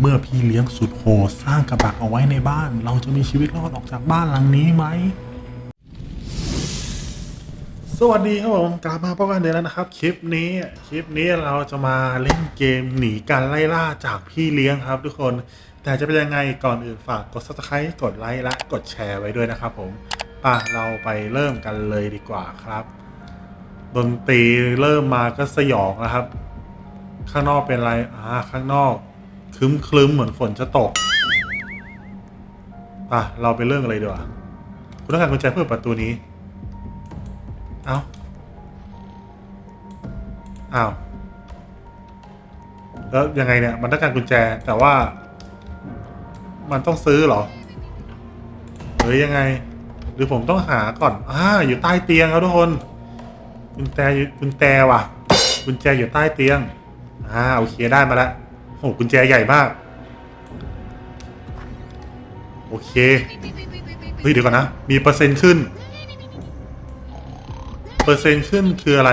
เมื่อพี่เลี้ยงสุดโหดสร้างกระบักเอาไว้ในบ้าน เราจะมีชีวิตรอดออกจากบ้านหลังนี้ไหม สวัสดีครับผมกลับมาพบกันเดือนแล้วนะครับ คลิปนี้คลิปนี้เราจะมาเล่นเกมหนีการไล่ล่าจากพี่เลี้ยงครับทุกคน แต่จะเป็นยังไงก่อนอื่นฝากกด subscribe กดไลค์และกดแชร์ไว้ด้วยนะครับผมป่ะเราไปเริ่มกันเลยดีกว่าครับ ดนตรีเริ่มมาก็สยองนะครับ ข้างนอกเป็นไรอ่าข้างนอก คลึ้มคลึ้มเหมือนฝนจะตกป่ะเราไปเริ่มกันเลยดีกว่าคุณต้องการกุญแจเพื่อประตูนี้ เอาอ้าวแล้วยังไงเนี่ย มันต้องการกุญแจแต่ว่า มันต้องซื้อเหรอหรือยังไง หรือผมต้องหาก่อนอ่าอยู่ใต้เตียงครับทุกคนกุญแจกุญแจว่ะกุญแจอยู่ใต้เตียงอ่าโอเคได้มาแล้ว โหกุญแจใหญ่มาก โอเค เฮ้ย เดี๋ยวก่อนนะ มีเปอร์เซ็นต์ขึ้น เปอร์เซ็นต์ขึ้นคืออะไร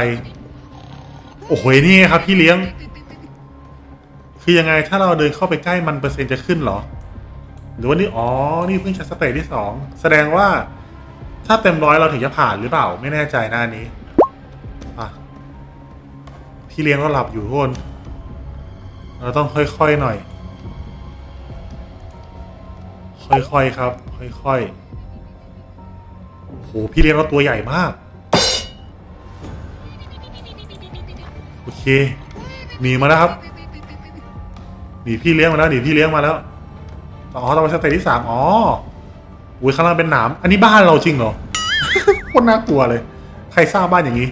โอ้โหนี่ครับพี่เลี้ยง คือยังไงถ้าเราเดินเข้าไปใกล้มันเปอร์เซ็นต์จะขึ้นเหรอ หรือว่านี่ อ๋อ นี่เพิ่งจะสเตจที่สอง แสดงว่า ถ้าเต็มร้อยเราถึงจะผ่านหรือเปล่า ไม่แน่ใจหน้านี้ อะ พี่เลี้ยงก็หลับอยู่ทุกคน เราต้องค่อยๆหน่อย ค่อยๆครับ ค่อยๆ โอ้โห พี่เลี้ยงเราตัวใหญ่มาก โอเค หนีมาแล้วครับ หนีพี่เลี้ยงมาแล้ว หนีพี่เลี้ยงมาแล้ว อ๋อตอนสเตจที่สามอ๋ออุ้ยข้างล่างเป็นหนาม อันนี้บ้านเราจริงเหรอ โคตรน่ากลัวเลย ใครสร้างบ้านอย่างนี้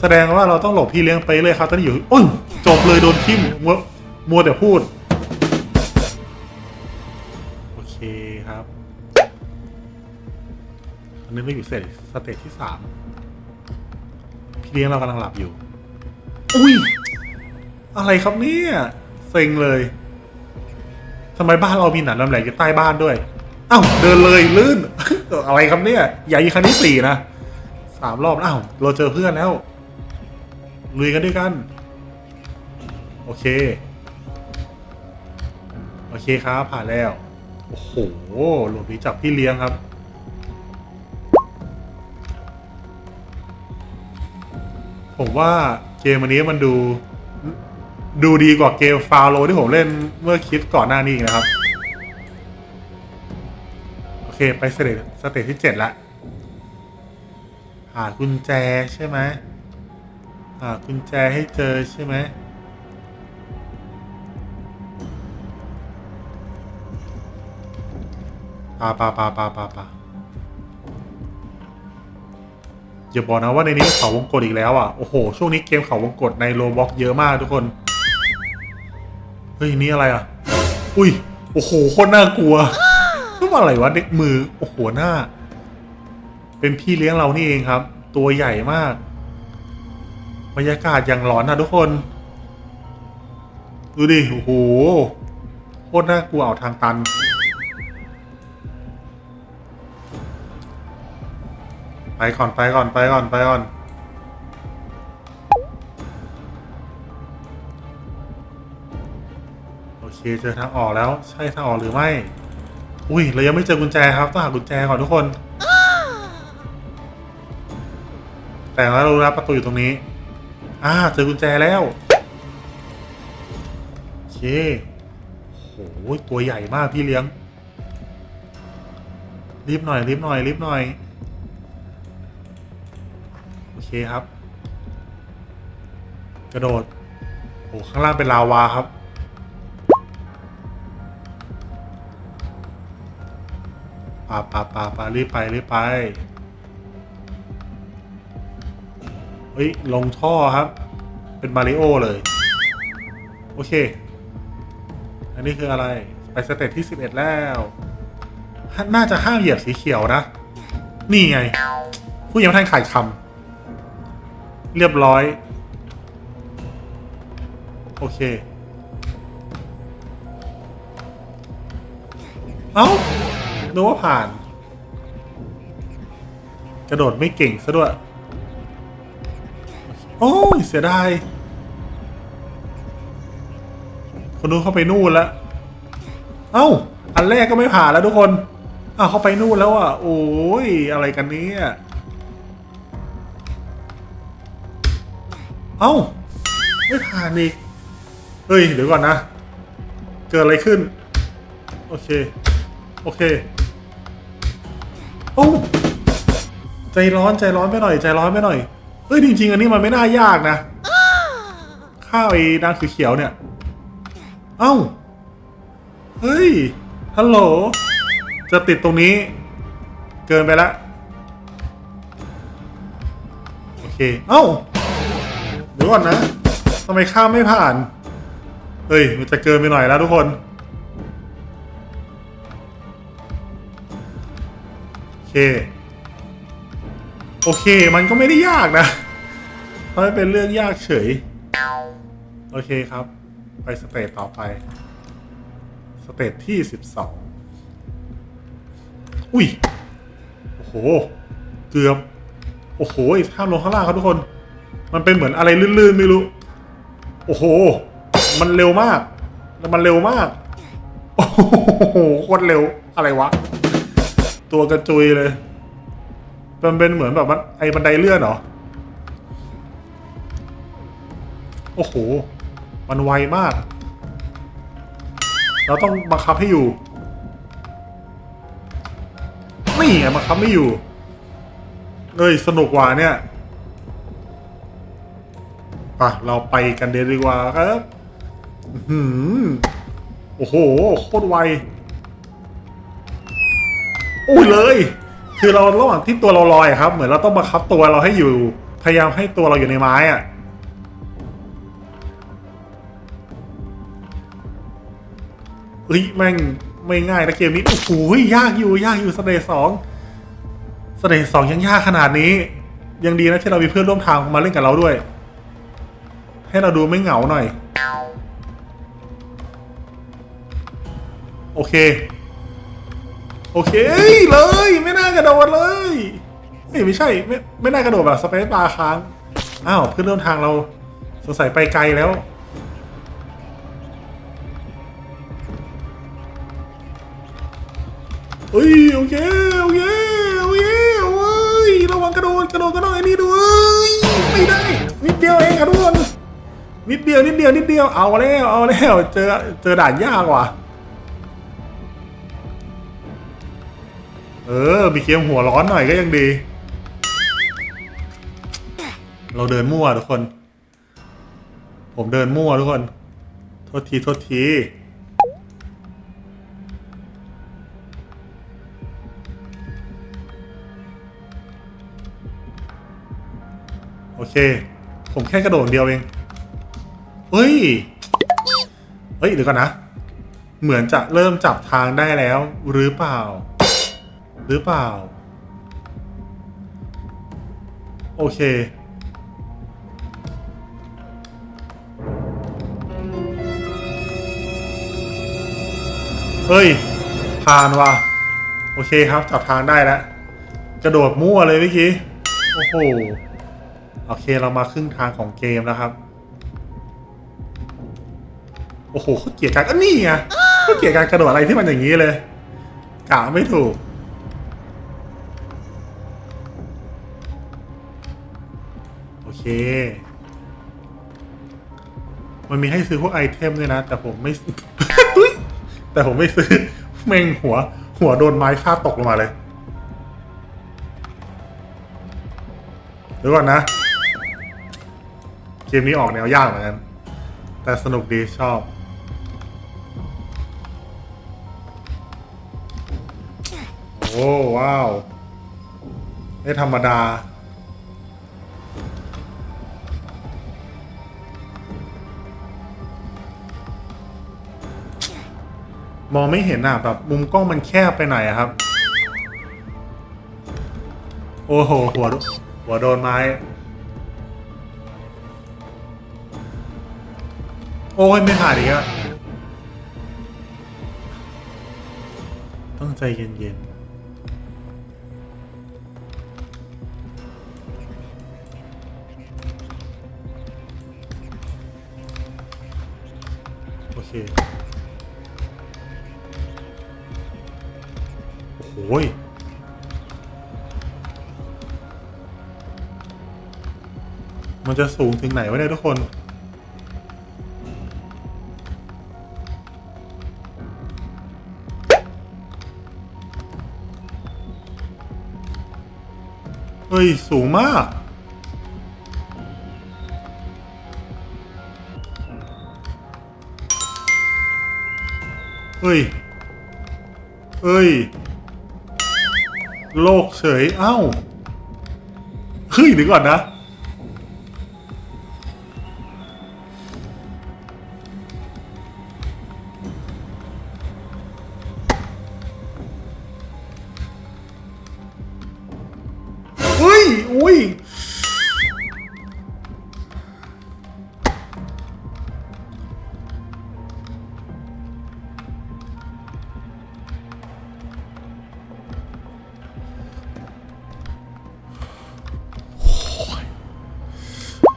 แสดงว่าเราต้องหลบพี่เลี้ยงไปเลยครับ ตอนนี้อยู่โอ้ย จบเลยโดนทิ่มมัวมัวแต่พูด โอเคครับ อันนี้ไม่อยู่เสร็จสเตจที่สามพี่เลี้ยงเรากำลังหลับอยู่ อุ้ย อะไรครับเนี่ยเซ็งเลยทำไมบ้านเรามีหนังลำแหลกอยู่ใต้บ้านด้วย อ้าวเดินเลยลื่น อะไรครับเนี่ยใหญ่ครั้งที่สี่นะสามรอบอ้าวเราเจอเพื่อนแล้วลุยกันด้วยกัน โอเค โอเคครับ ผ่านแล้ว โอ้โหหลบหนีจากพี่เลี้ยงครับ ผมว่าเกมอันนี้มันดู ดูดีกว่าเกมฟาโลที่ผมเล่นเมื่อคลิปก่อนหน้านี้นะครับ โอเค ไปสเตจสเตจที่เจ็ดละหากุญแจใช่ไหมหากุญแจให้เจอใช่ไหม ปาปาปาปาปาปาอย่าบอกนะว่าในนี้เขาวงกดอีกแล้วอะ โอ้โห ช่วงนี้เกมเขาวงกดในโลบ็อกเยอะมากทุกคน เฮ้ย นี่อะไรอะ อุ้ย โอ้โห โคตรน่ากลัวนี่มันอะไรวะเด็กมือ โอ้โห หน้า เป็นพี่เลี้ยงเรานี่เองครับ ตัวใหญ่มาก บรรยากาศอย่างหลอนนะทุกคน ดูดิ โอ้โห โคตรน่ากลัวเอาทางตัน ก่อนไปก่อนไปก่อนไปก่อน โอเคเจอทางออกแล้วใช่ทางออกหรือไม่ อุ้ยเรายังไม่เจอกุญแจครับต้องหากุญแจก่อนทุกคน แต่ว่าเรารู้แล้วประตูอยู่ตรงนี้ อ่าเจอกุญแจแล้ว โอเคโหตัวใหญ่มากพี่เลี้ยงรีบหน่อยรีบหน่อยรีบหน่อย ครับ กระโดดโอ้ข้างล่างเป็นลาวาครับ ปาปาปาปารีบไปรีบไป เฮ้ย ลงท่อครับ เป็นมาริโอเลย โอเค อันนี้คืออะไร ไปสเตจที่ 11 แล้ว น่าจะห้ามเหยียบสีเขียวนะ นี่ไง ผู้ยังไม่ทันขายคำ เรียบร้อย โอเค เอ้านึกว่าผ่าน กระโดดไม่เก่งซะด้วย โอ้ย เสียดาย คนนู้นเข้าไปนู่นแล้ว เอ้า อันแรกก็ไม่ผ่านแล้วทุกคน อ้าว เขาไปนู่นแล้วอะ โอ้ย อะไรกันเนี้ย เอ้า ไม่ผ่านอีก เฮ้ย เดี๋ยวก่อนนะ เกิดอะไรขึ้น โอเค โอเคโอ้ใจร้อนใจร้อนไปหน่อย ใจร้อนไปหน่อยเฮ้ย จริง ๆ อันนี้มันไม่น่ายากนะ ข้าวไอ้นางเขียวเนี่ย เอ้า เฮ้ย ฮัลโหล จะติดตรงนี้ เกินไปละ โอเค เอ้า ดี๋ยวก่อนนะทำไมข้ามไม่ผ่าน เฮ้ย มันจะเกินไปหน่อยแล้วทุกคน โอเค โอเค มันก็ไม่ได้ยากนะทำให้เป็นเรื่องยากเฉย โอเคครับ ไปสเตจต่อไป สเตจที่สิบสอง อุ้ย โอ้โห เกือบ โอ้โหห้ามลงข้างล่างครับทุกคน มันเป็นเหมือนอะไรลื่นๆไม่รู้ โอ้โห มันเร็วมากแล้วมันเร็วมาก โอ้โหโคตรเร็ว อะไรวะ ตัวกระจุยเลย มันเป็นเหมือนแบบมันไอ้บันไดเลื่อนเหรอ โอ้โห มันไวมาก เราต้องบังคับให้อยู่นี่ไงบังคับไม่อยู่ เอ้ย สนุกกว่าเนี่ย ปะเราไปกันเดยวดีกว่าครับหือโอ้โห โคตรไวอุ้ยเลย คือเราระหว่างที่ตัวเราลอยครับ เหมือนเราต้องบังคับตัวเราให้อยู่ พยายามให้ตัวเราอยู่ในไม้อะเฮ้ยแม่งไม่ง่ายนะเกมนี้โอ้โหยากอยู่ยากอยู่สเตจสองสเตจสองยังยากขนาดนี้ ยังดีนะที่เรามีเพื่อนร่วมทางมาเล่นกับเราด้วย ให้เราดูไม่เหงาหน่อย โอเค โอเคเลย ไม่น่ากระโดดเลยเอ้ยไม่ใช่ ไม่ไม่น่ากระโดดแบบสเปซบาร์ค้างอ้าวเพื่อนร่วมทางเราสงสัยไปไกลแล้ว เฮ้ยโอเคโอเคโอเคโอ้ยระวังกระโดดกระโดดกระโดดไอ้นี่ด้วยไม่ได้นิดเดียวเองอะทุกคน นิดเดียวนิดเดียวนิดเดียวเอาแล้วเอาแล้วเจอเจอด่านยากว่ะเออมีเกมหัวร้อนหน่อยก็ยังดี เราเดินมั่วทุกคน ผมเดินมั่วทุกคน โทษทีโทษทีโอเค ผมแค่กระโดดเดียวเอง เฮ้ย เฮ้ยเดี๋ยวก่อนนะ เหมือนจะเริ่มจับทางได้แล้ว หรือเปล่า หรือเปล่า โอเค เฮ้ย ผ่านว่ะ โอเคครับ จับทางได้แล้ว กระโดดมั่วเลยเมื่อกี้ โอ้โห โอเคเรามาครึ่งทางของเกมแล้วครับ โอ้โหเขาเกลียดการก็นี่ไงเขาเกลียดการกระโดดอะไรที่มันอย่างนี้เลยกะไม่ถูก โอเค มันมีให้ซื้อพวกไอเทมด้วยนะ แต่ผมไม่แต่ผมไม่ซื้อแม่งหัว หัวโดนไม้ฟาตกลงมาเลยเดี๋ยวก่อนนะ เกมนี้ออกแนวยากเหมือนกัน แต่สนุกดีชอบ โอ้ว้าวไม่ธรรมดา มองไม่เห็นอะแบบมุมกล้องมันแคบไปหน่อยอะครับ โอ้โห หัวหัวโดนไม้ โอ้ยไม่ผ่านอีกอะต้องใจเย็นๆ เคโอ้โหยมันจะสูงถึงไหนวะเนี่ยทุกคน เฮ้ย สูงมาก เฮ้ย เฮ้ย โลกเฉย เอ้าเฮ้ยเดี๋ยวก่อนนะ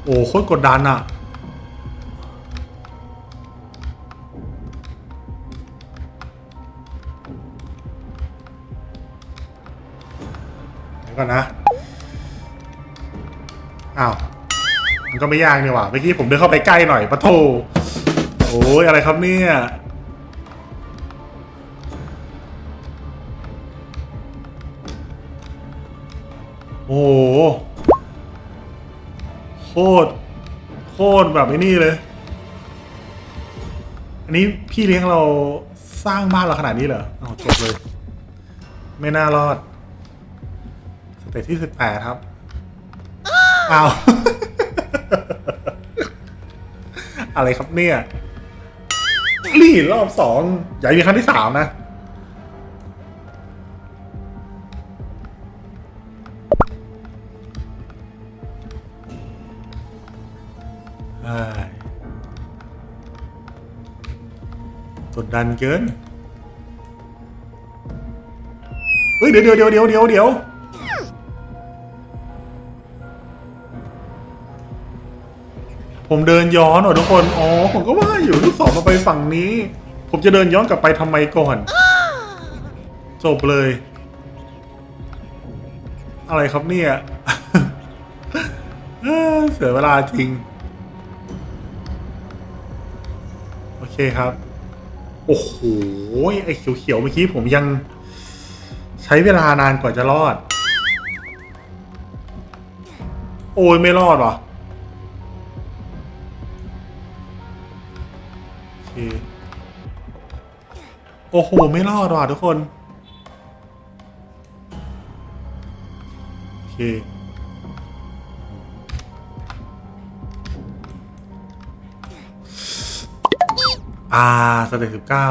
โอ้โคตรกดดันอะเดี๋ยวก่อนนะ อ้าว มันก็ไม่ยากนี่หว่าเมื่อกี้ผมเดินเข้าไปใกล้หน่อยปะโทโอ้ยอะไรครับเนี่ยโอ้โห โคตรโคตรแบบไอ้นี่เลย อันนี้พี่เลี้ยงเราสร้างบ้านเราขนาดนี้เหรออจบเลย ไม่น่ารอด สเตจที่สิบแปดครับอ้าวอะไรครับเนี่ย นี่รอบสองอย่ามีครั้งที่สามนะ ใช่กดดันเกิน เฮ้ย เดี๋ยวเดี๋ยวเดี๋ยวเดี๋ยวเดี๋ยวเดี๋ยวผมเดินย้อนเหรอทุกคน อ๋อ ผมก็ว่าอยู่ลูกศรมาไปฝั่งนี้ ผมจะเดินย้อนกลับไปทำไมก่อน จบเลย อะไรครับเนี่ยเสียเวลาจริง เคครับ โอ้โหไอ้เขียวๆเมื่อกี้ผมยังใช้เวลานานกว่าจะรอด โอ้ยไม่รอดว่ะโอเคโอ้โห ไม่รอดว่ะทุกคน โอเค อ่าสเตจสิบเก้า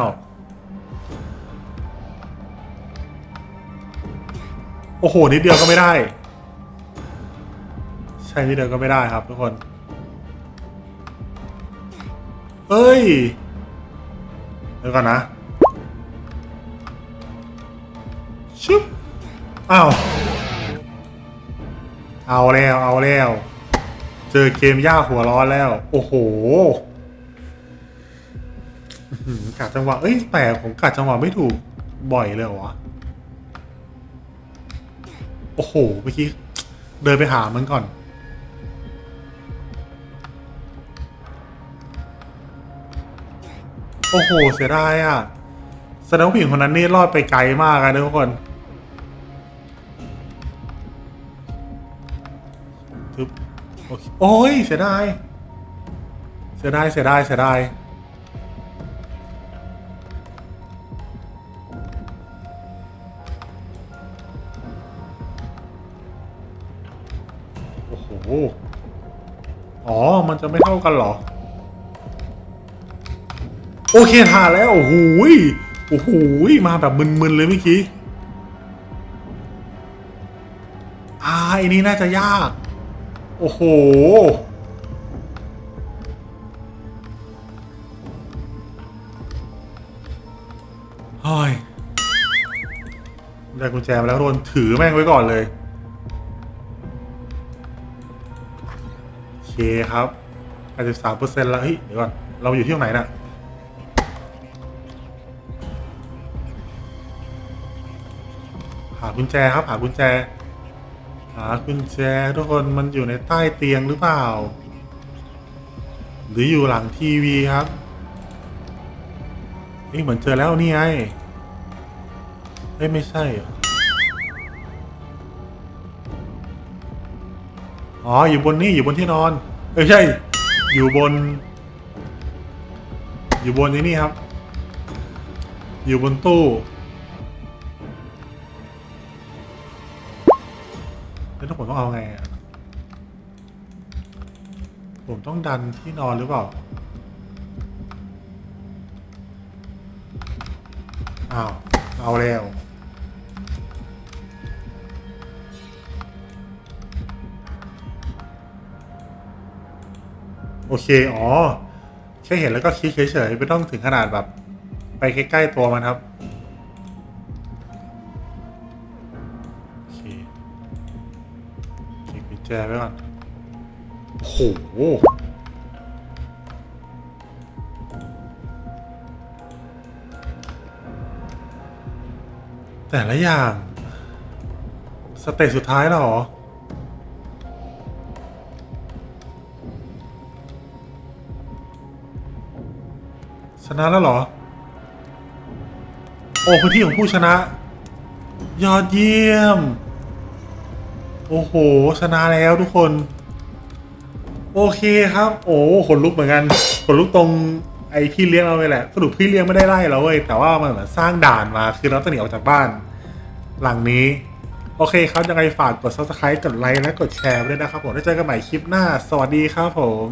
โอ้โห นิดเดียวก็ไม่ได้ ใช่นิดเดียวก็ไม่ได้ครับทุกคน เอ้ย เดี๋ยวก่อนนะ ชึบอ้าวเอาแล้ว เอาแล้ว เจอเกมยากหัวร้อนแล้ว โอ้โห กัดจังหวะ เอ้ยแต่ผมกัดจังหวะไม่ถูกบ่อยเลยวะโอ้โห เมื่อกี้ เดินไปหามันก่อน โอ้โห เสียดายอะแสดงว่าผู้หญิงคนนั้นนี่รอดไปไกลมากเลยทุกคนทึบโอเคโอ้ย เสียดาย เสียดาย เสียดาย เสียดาย โอ้โหอ๋อ มันจะไม่เท่ากันเหรอ โอเคทานแล้ว โอ้โหยโอ้โหมาแบบมึนๆเลยเมื่อกี้อ่าไอ้นี่น่าจะยาก โอ้โห เฮ้ยได้กุญแจมาแล้วโดนถือแม่งไว้ก่อนเลย เคครับ83เปอร์เซ็นต์แล้วเฮ้ยเดี๋ยวก่อน เราอยู่ที่ตรงไหนนะ่ะหากุญแจครับหากุญแจ หากุญแจทุกคนมันอยู่ในใต้เตียงหรือเปล่า หรืออยู่หลังทีวีครับเฮ้ยเหมือนเจอแล้วนี่ไงเฮ้ยไม่ใช่ อ๋อ อยู่บนนี่อยู่บนที่นอน เอ้ยใช่ อยู่บน อยู่บนนี้นี่ครับ อยู่บนตู้แล้วถ้าผมต้องเอาไงอะผมต้องดันที่นอนหรือเปล่า อ้าว เอาแล้ว โอเค อ๋อ แค่เห็นแล้วก็คลิกเฉยๆ ไม่ต้องถึงขนาดแบบ ไปใกล้ๆตัวมันครับโอเคเก็บกุญแจไว้ก่อนโอ้โหแต่ละอย่าง สเตจสุดท้ายแล้วหรอ ชนะแล้วเหรอ โอ้พื้นที่ของผู้ชนะ ยอดเยี่ยม โอ้โห ชนะแล้วทุกคน โอเคครับ โอ้ขนลุกเหมือนกันขนลุกตรงไอ้พี่เลี้ยงเราเลยแหละ สรุปพี่เลี้ยงไม่ได้ไล่เราเว้ย แต่ว่ามันเหมือนสร้างด่านมา คือเราต้องหนีออกจากบ้าน หลังนี้ โอเคครับ ยังไงฝากกด subscribe กดไลค์และกดแชร์ไว้ด้วยนะครับผม ได้เจอกันใหม่คลิปหน้า สวัสดีครับผม